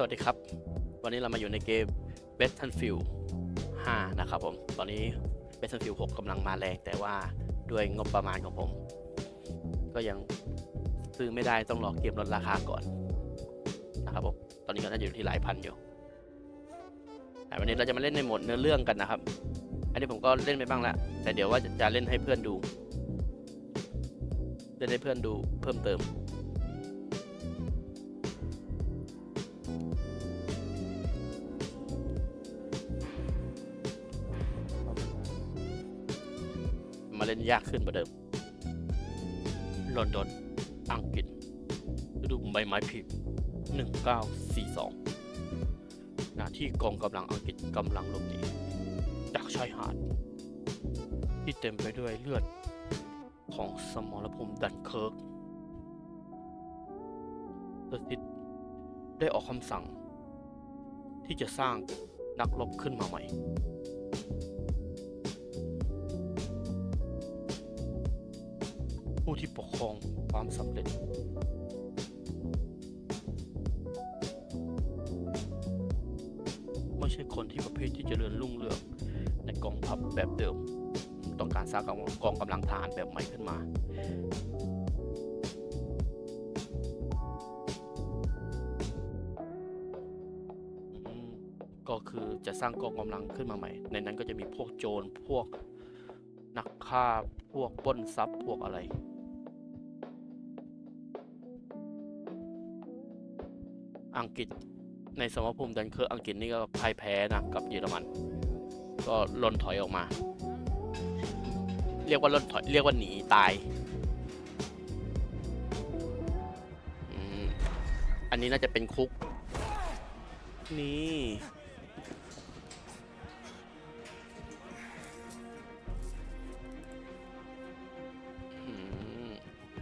สวัสดีครับ วันนี้เรามาอยู่ในเกม Battlefield 5 นะครับผม ตอนนี้ Battlefield 6กำลังมาแรง แต่ว่าด้วยงบประมาณของผม ก็ยังซื้อไม่ได้ต้องรอเกมลดราคาก่อน นะครับผม ตอนนี้ก็น่าจะอยู่ที่หลายพันอยู่แต่วันนี้เราจะมาเล่นในโหมดเนื้อเรื่องกันนะครับ อันนี้ผมก็เล่นไปบ้างแล้ว แต่เดี๋ยวว่าจะจะเล่นให้เพื่อนดู เล่นให้เพื่อนดูเพิ่มเติม นยากขึ้นกว่าเดิม ลอนดอน อังกฤษฤดูใบไม้ผลิ1942หน้าที่กองกำลังอังกฤษกำลังหลบหนีจากชายหาด ที่เต็มไปด้วยเลือดของสมรภูมิดันเคิร์กเดอะซิตได้ออกคำสั่ง ที่จะสร้างนักรบขึ้นมาใหม่ ผู้ที่ปกครองความสำเร็จไม่ใช่คนที่ประเภทที่จเจริญรุ่งเรืองในกองทัพแบบเดิม ต้องการสร้างกองกำลังทหารแบบใหม่ขึ้นมาก็คือจะสร้างกองกำลังขึ้นมาใหม่ ในนั้นก็จะมีพวกโจร พวกนักฆ่า พวกป้นทรัพย์ พวกอะไร อังกฤษในสมรภูมิดันเคิร์อังกฤษนี่ก็พ่ายแพ้นะกับเยอรมัน ก็ล่นถอยออกมา เรียกว่าล่นถอยเรียกว่าหนีตายอันนี้น่าจะเป็นคุก นี่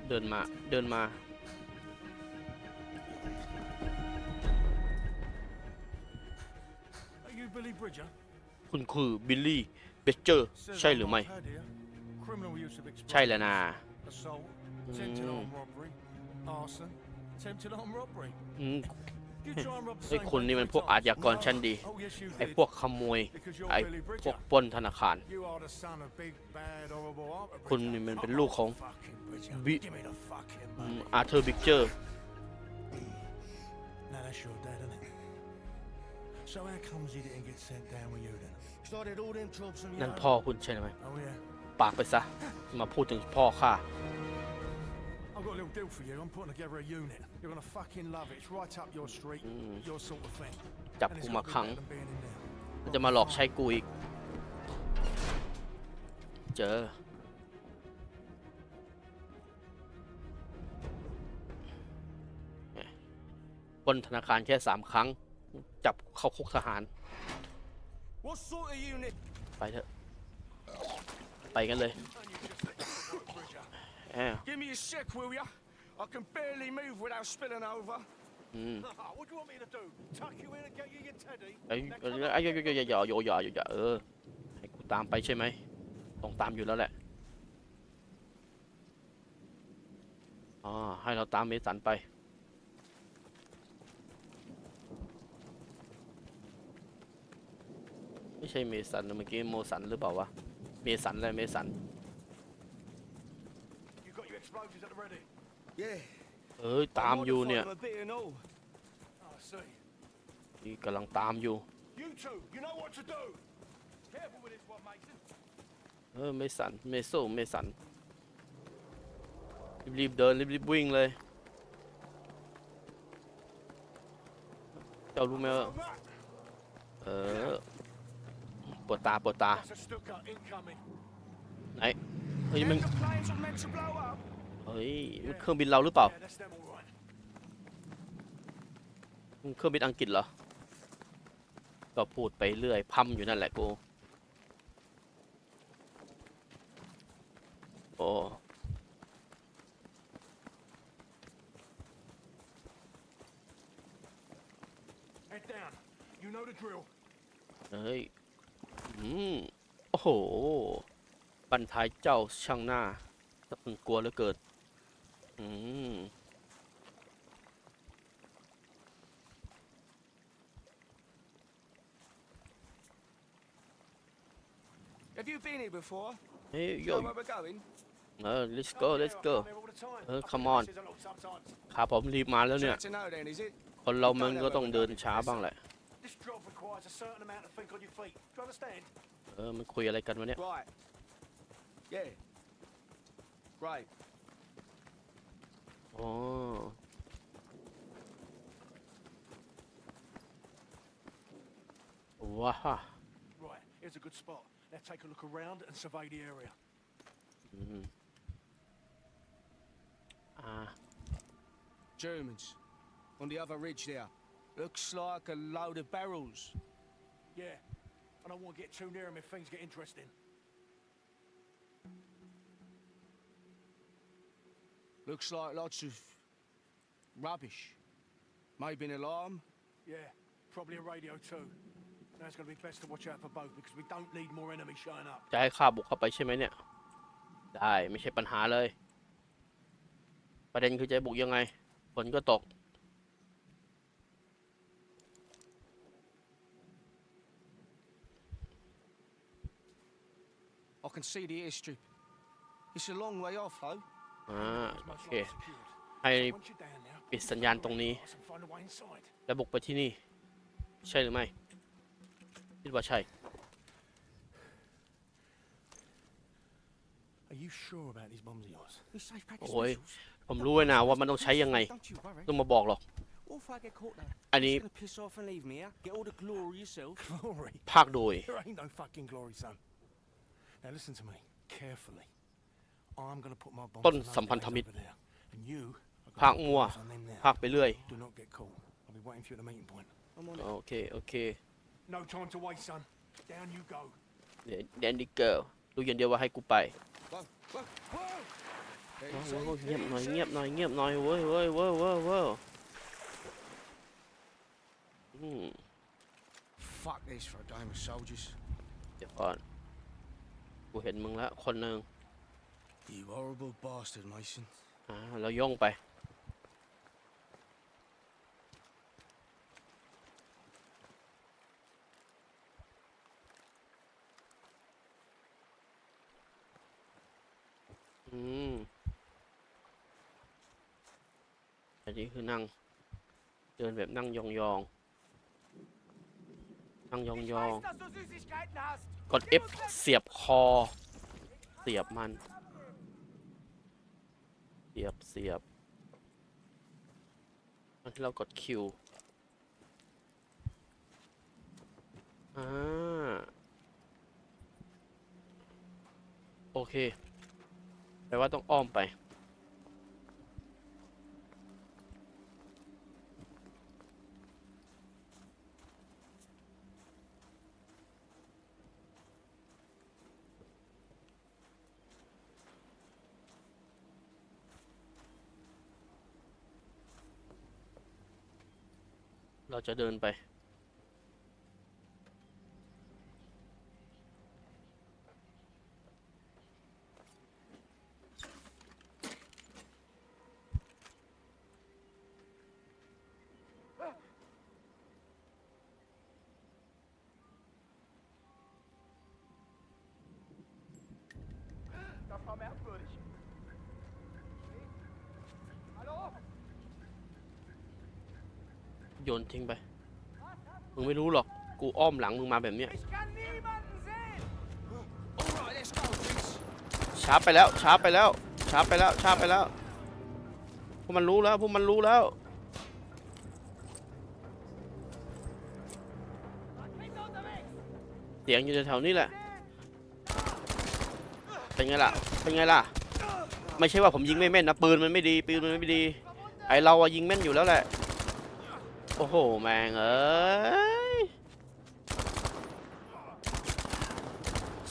เดินมา เดินมา คุณคือบิลลี่ เบเจอร์ Says ใช่ on หรือ my ไม่ pad here, Criminal use of ใช่ explosives, แล้วนะ assault, attempted armed robbery, arson, attempted armed robbery. อืม You try and rob the ไอ้ same คุณ bank นี่มัน three พวก times. อาชญากร No. ชั้นดี Oh yes you ไอ้ did. พวกขโมย Because you're ไอ้ Billy พวก Bridger. ปล้นธนาคาร You are the son of big bad horrible Arthur คุณ Bridger. นี่มันเป็นลูกของ Fucking Bridger. Bi- Give me the fucking อืม money. อาร์เธอร์บิกเจอร์ So how comes he didn't get sent down with you then? Started all them jobs on your นั่น own. พ่อคุณใช่ไหม Oh yeah. ปากไปซะ มาพูดถึงพ่อข้า I've got a little deal for you. I'm putting together a unit. You're gonna fucking love it. It's right up your street, your sort of thing. จับ And กู it's มา gotta be ขัง better than being in there. จะมาหลอกใช้กูอีก เจอ ปล้นธนาคารแค่สามครั้ง จับเข้าคุกทหาร What sort of unit? ไปเถอะ ไปกันเลยแอบ Give me a sec, will ya? I can barely move without spilling over. อืม what do you want me to do? Tuck you in and get you your teddy? ไอ้ไอ้ไอ้ยอย่าอย่าอย่าอย่าอย่าอย่าเออให้กูตามไปใช่ไหมต้องตามอยู่แล้วแหละอ๋อให้เราตามเมสันไป ไม่ใช่เมสันนะเมื่อกี้โมสันหรือเปล่าวะ เมสันอะไรเมสัน You got your explosives at the ready? Yeah. เอ้ยตามอยู่เนี่ย Modify them a bit and all. Oh, I see. นี่กำลังตามอยู่ You two, you know what to do. Careful with this one, Mason. เออเมสันเมโซเมสันรีบๆเดินรีบๆวิ่งเลย เจ้ารู้ไหมว่า From that, เออ ปวดตาปวดตา that's a Stuka incoming. ไหนเฮ้ยมัน There's the planes are meant to blow up. เฮ้ยมันเครื่องบินเราหรือเปล่า Yeah, that's them all right. มันเครื่องบินอังกฤษเหรอ ก็พูดไปเรื่อยพัมอยู่นั่นแหละกูโอ้ Head down. You know the drill. เฮ้ยอืม โอ้โห บันทายเจ้าช่างหน้าจะเป็นกลัวเหลือเกินอืมเฮ้ยโย เออ let's go let's go เออ come on ครัผมรีบมาแล้วเนี่ย คนเรามันก็ต้องเดินช้าบ้างแหละ requires a certain amount of think on your feet. Do you understand? เออ มันคุยอะไรกันวะเนี่ย Right. Yeah. Right. อ๋อ ว้า Right, here's a good spot. Now take a look around and survey the area. อืมอ่า Germans. On the other ridge there. Looks like a load of barrels. Yeah. I don't want to get too near them if things get interesting. Looks like lots of rubbish. Maybe an alarm. Yeah, probably a radio too. Now it's going to be best to watch out for both because we don't need more enemies showing up. จะให้ข้าบุกเข้าไปใช่ไหมเนี่ย ได้ไม่ใช่ปัญหาเลย ประเด็นคือจะบุกยังไงฝนก็ตก can see the airstrip. It's a long way off, though. อ่า It's โอ most เค likely secured. ให้ So once you're down there, ปิดสัญญาณตรงนี้ pass and find a way inside. แล้วบุกไปที่นี่ ใช่หรือไม่คิดว่าใช่ Are you sure about these bombs of yours? We safe package Oi. missiles. ผมรู้ไว้นะว่ามันต้องใช้ยังไง Don't you worry. ต้องมาบอกหรอก What if I get caught though? อันนี้ Just gonna piss off and leave me here. Get all the glory yourself. Glory. ภาคโดย There ain't no fucking glory, son. Now listen to me carefully. I'm going to put my bombs ต้น on those สัมพันธ guys มิตร over there. And you are ภาค gonna put มั่ว bombs on them now. ภาคไปเรื่อย Do not get caught. I'll be waiting for you at the meeting point. I'm on it. โอเค โอเค No time to waste, son. Down you go. เดนดิเกอร์รู้อย่างเดียวว่าให้กูไป Whoa, whoa, whoa! There โอ้ you โห see, เงียบ there หน่อย you เงียบ see. หน่อยเงียบหน่อยเว้ยเว้ยเว้ยเว้ยเว้ยอืม Fuck this for a game of soldiers. เดี๋ยวก่อน กูเห็นมึงแล้วคนหนึ่ง You horrible bastard, Mason. อ่าเราย่องไป อืม อันนี้คือนั่ง เดินแบบนั่งยองๆ นั่งยองๆ dass du Süßigkeiten hast. กด F เสียบคอ เสียบมัน เสียบเสียบตอนที่เรากด Q อ่าโอเคแปลว่าต้องอ้อมไป เราจะเดินไป โยนทิ้งไป มึงไม่รู้หรอก กูอ้อมหลังมึงมาแบบเนี้ย ช้าไปแล้ว ช้าไปแล้ว ช้าไปแล้ว ช้าไปแล้ว พวกมันรู้แล้ว พวกมันรู้แล้ว เสียงอยู่แถวๆนี้แหละ เป็นไงล่ะ เป็นไงล่ะ ไม่ใช่ว่าผมยิงไม่แม่นนะ ปืนมันไม่ดี ปืนมันไม่ดี ไอเราอะยิงแม่นอยู่แล้วแหละ โอ้โห แมงเอ้ย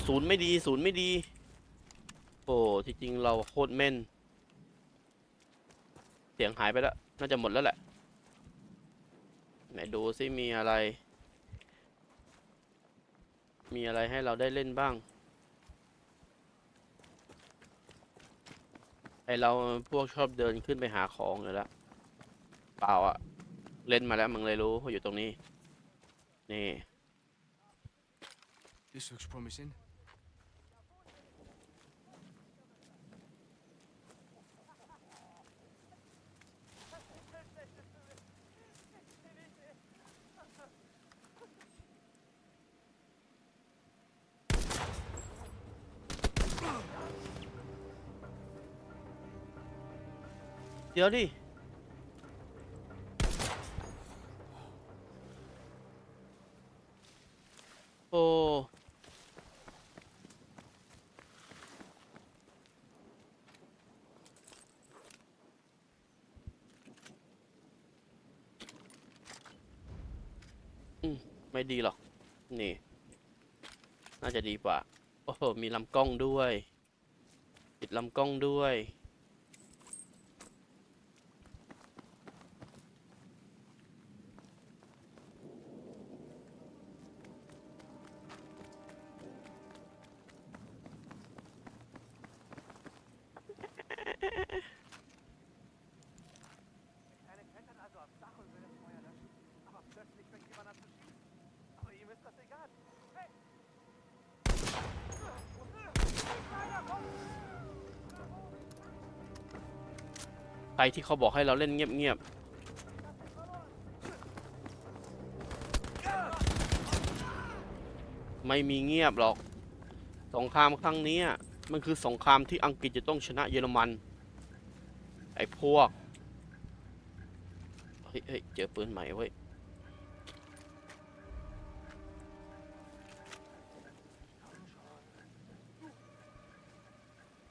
ศูนย์ไม่ดีศูนย์ไม่ดี โอ้จริงๆเราโคตรแม่น เสียงหายไปแล้ว น่าจะหมดแล้วแหละ ไหนดูซิมีอะไร มีอะไรให้เราได้เล่นบ้าง ไอเราพวกชอบเดินขึ้นไปหาของอยู่แล้ว เปล่าอะ เล่นมาแล้วมึงเลยรู้ว่าอยู่ตรงนี้ นี่ This looks promising. เดี๋ยวดิ อืมไม่ดีหรอก นี่ น่าจะดีกว่า โอ้โห มีลำกล้องด้วย ติดลำกล้องด้วย ที่เขาบอกให้เราเล่นเงียบๆ ไม่มีเงียบหรอก สงครามครั้งนี้มันคือสงครามที่อังกฤษจะต้องชนะเยอรมัน ไอ้พวก เฮ้ยเฮ้ยเจอปืนใหม่เว้ย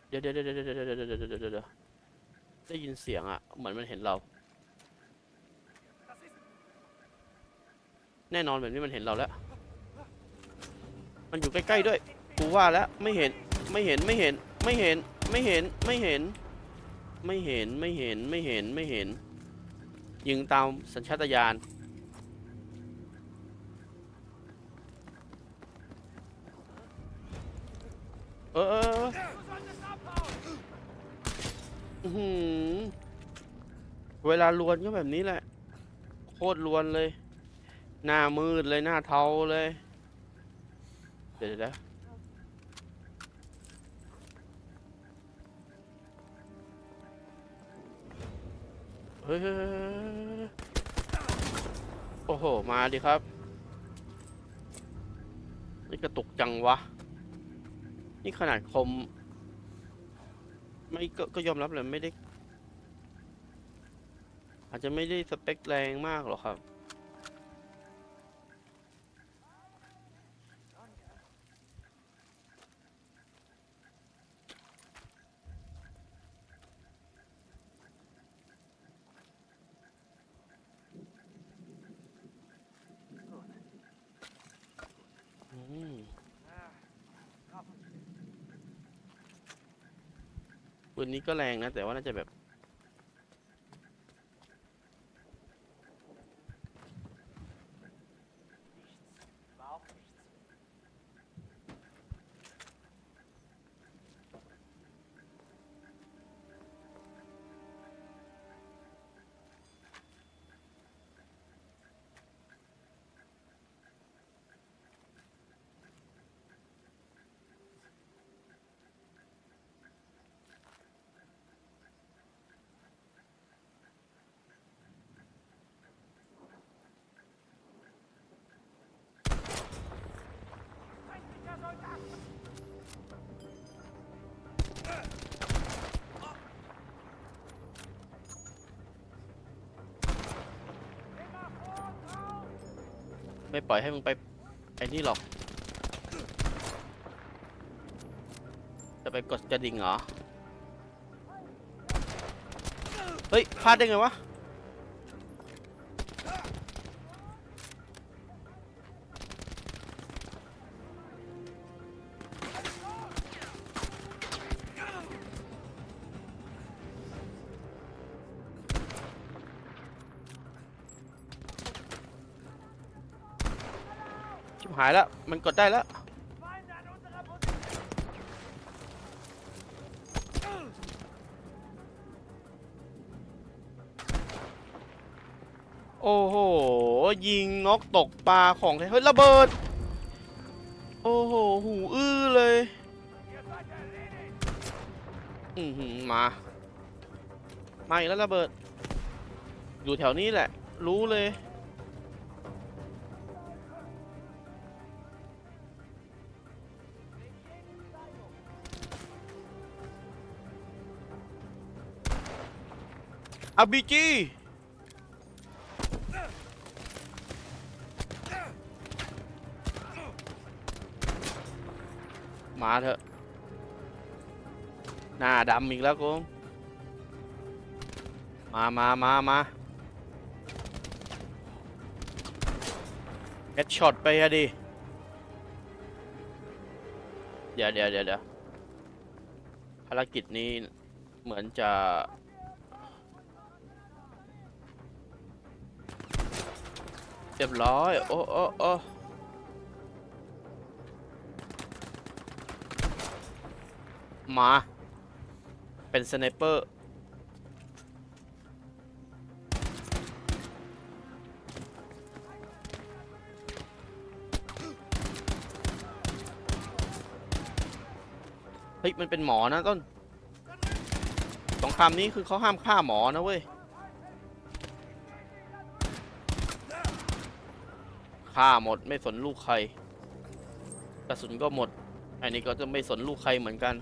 เดี๋ยวเดี๋ยวเดี๋ยวเดี๋ยวเดี๋ยว ได้ยินเสียงอะเหมือนมันเห็นเรา แน่นอนแบบนี้มันเห็นเราแล้ว มันอยู่ใกล้ๆด้วย กูว่าแล้วไม่เห็นไม่เห็นไม่เห็นไม่เห็นไม่เห็นไม่เห็น ไม่เห็นไม่เห็นไม่เห็นไม่เห็น ยิงตามสัญชาตญาณเออ อื้อหือเวลาลวนก็แบบนี้แหละ โคตรลวนเลย หน้ามืดเลยหน้าเทาเลย เดี๋ยวเดี๋ยวเดี๋ยวเฮ้ยเฮ้ยเฮ้ยเฮ้ยโอ้โห มาดิครับ นี่กระตุกจังวะ นี่ขนาดคม ไม่ก็ก็ยอมรับเลยไม่ได้ อาจจะไม่ได้สเปคแรงมากหรอกครับ อืม ปื นนี้ก็แรงนะ แต่ว่าน่าจะแบบ ไม่ปล่อยให้มึงไปไอ้นี่หรอก จะไปกดกระดิ่งเหรอ เฮ้ยพลาดได้ไงวะายแล้ว มันกดได้แล้ว โอ้โห ยิงนกตกปลาของใครเฮ้ยระเบิด โอ้โห หูอื้อเลย อือหือมา มาอีกแล้วระเบิด อยู่แถวนี้แหละ รู้เลย อาบีจีมาเถอะ หน้าดำอีกแล้วกูมา มา มา มาเฮดช็อตไปอะดิ เดี๋ยวเดี๋ยวเดี๋ยวเดี๋ยวภารกิจนี้เหมือนจะ เรียบร้อย โอ้โอ้โอ้มา เป็นสไนเปอร์เฮ้ย มันเป็นหมอนะต้นสงครามนี้คือเขาห้ามฆ่าหมอนะเว้ย ฆ่าหมดไม่สนลูกใคร กระสุนก็หมด อันนี้ก็จะไม่สนลูกใครเหมือนกัน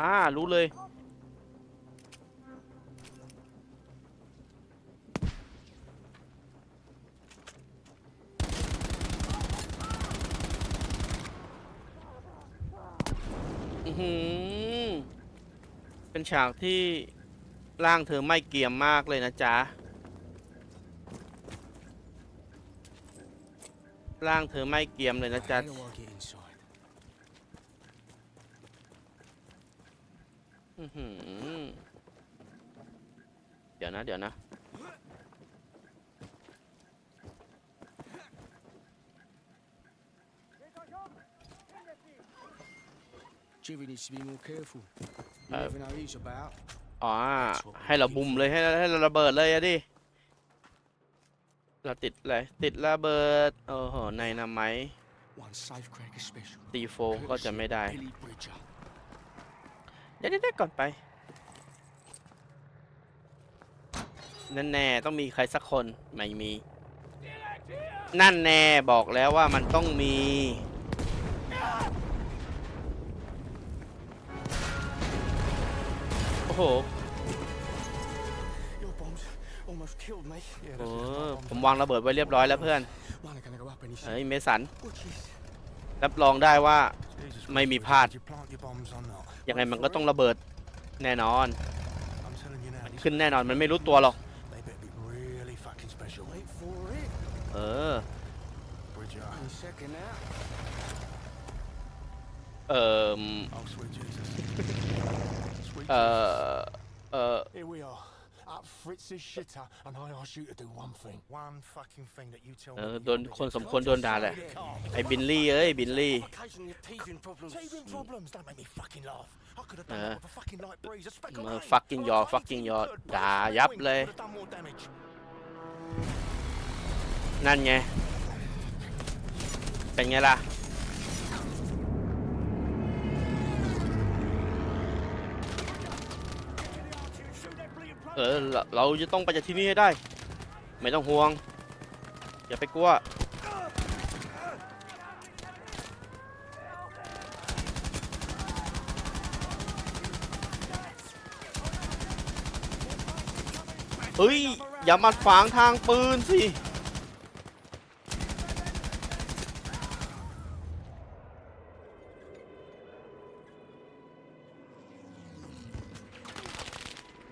อ่า รู้เลย อือหือ เป็นฉากที่ร่างเธอไม่เกรียมมากเลยนะจ๊ะ ร่างเธอไม่เกรียมเลยนะจ๊ะ How do get inside? อื้อหือเดี๋ยวนะ เดี๋ยวนะ Jimmy needs to be more careful. You Uh, never know who he's about. อ๋อ ให้เราบุมเลยให้เราให้เราระเบิดเลยอะดิ เราติดอะไร ติดระเบิด โอ้โห ในนาไม One safe cracker special. ตีโฟก็จะไม่ได้ Billy Bridger. เดี๋ยวเดี๋ยวเดี๋ยวก่อนไป นั่นแน่ต้องมีใครสักคน ไม่มี นั่นแน่บอกแล้วว่ามันต้องมี me. Yeah, โอ้ that's just ผมวางระเบิดไว้เรียบร้อยแล้วเพื่อน One are gonna go up any เฮ้ย second. เมสัน Watch this. รับรองได้ว่า Jesus ไม่ Christ, มีพลาด did you plant your bombs or not? ยังไงมันก็ต้องระเบิดแน่นอน I'm telling you now, these ขึ้นแน่นอนมันไม่รู้ตัวหรอก they better be really fucking special. Wait for it. เออ Bridger. Any second now. เอ่อ Oh, sweet Jesus. sweet เอ่ Jesus. อเอ่อ Here we are, up Fritz's shitter, and I ask you to do one thing. One fucking thing that you tell เอ me. อ that โด you น want me คน to สม do. ควรโดนด่าแหละ You can't. ไอ้บิลลี่เอ้ยบิลลี่ Occasionally teething problems. Teething problems don't make me fucking laugh. I could have done Uh, that with a fucking light breeze, a speck of มา rain. fucking On a yaw, tiny fucking teeny yaw bird, ด่า bird ยับ wing เลย could have done more damage. นั่นไง เป็นไงล่ะ เออเราเราจะต้องไปจากที่นี่ให้ได้ ไม่ต้องห่วง อย่าไปกลัว เฮ้ย อย่ามาขวางทางปืนสิ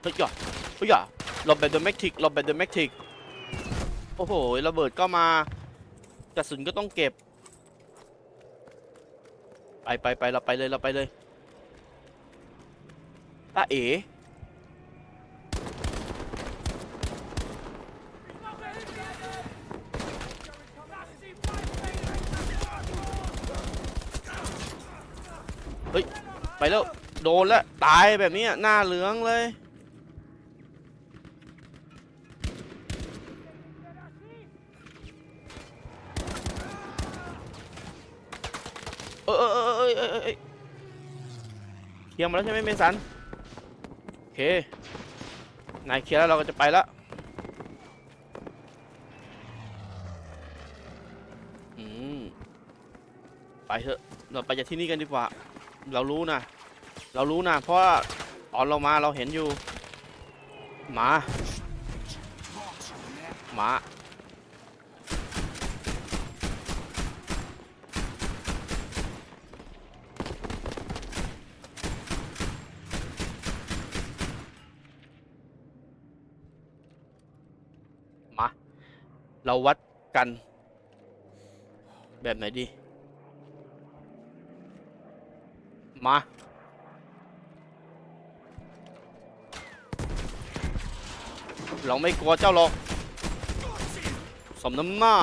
เฮ้ยอย่าเอุ้ยอะหลบแบบเดอะแมกทิกหลบแบบเดอะแมกทิกโอ้โหระเบิดก็มากระสุนก็ต้องเก็บ ไปไปไปเราไปเลยเราไปเลยตาเอ๋เฮ้ย ไปแล้ว โดนแล้ว ตายแบบนี้หน้าเหลืองเลย ลียร์หมแล้วใช่ไหมเมสันโอเคนายเคลียร์แล้วเราก็จะไปล้วอืมไปเถอะเราไปจากที่นี่กันดีกว่า เรารู้นะเรารู้นะเพราะว่าตอนเรามาเราเห็นอยู่หมาหมามา เราวัดกัน แบบไหนดี มา เราไม่กลัวเจ้าหรอกสมน้ำหน้า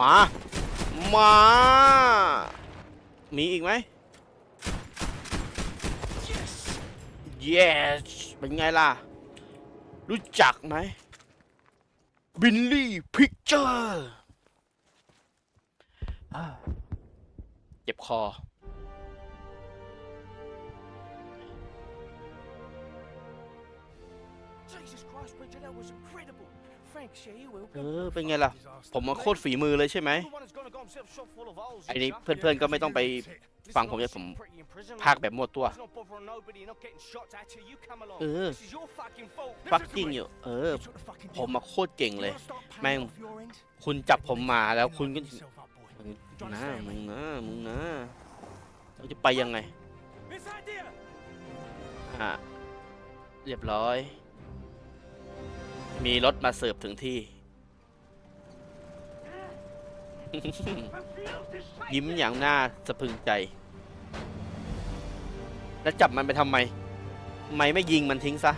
มา มา มีอีกไหม yes เป็นไงล่ะ รู้จักไหม บิลลี่พิกเจอร์เจ็บคอ Jesus Christ, Bridget, that was incredible. Thanks, yeah, you will. เออ เป็นไงล่ะ ผมมาโคตรฝีมือเลยใช่ไหม The one who's gonna got himself shot full of holes, ไอ้นี่ you know? เพื่อนๆก็ไม่ต้องไป Listen, ฟังผม obviously จะผม you're pretty in prison, ภาค like, แบบมั่วตัว It's not bothering nobody, not getting shots at you. You come along. เออ This is your fucking fault. ฟักกิ้งอยู่ เออ You took the fucking ผม deal. มาโคตรเก่ง You เลย wanna start paying Man. off your end? คุณจับผมมาแล้วคุณก็ Line yourself up, boy. มึงนะมึงนะมึงนะเราจะไปยังไง Miss idea. อะเรียบร้อย มีรถมาเสิร์ฟถึงที่ยิ้มอย่างน่าสะพรึงใจ แล้วจับมันไปทำไมไม่ไม่ยิงมันทิ้งซะ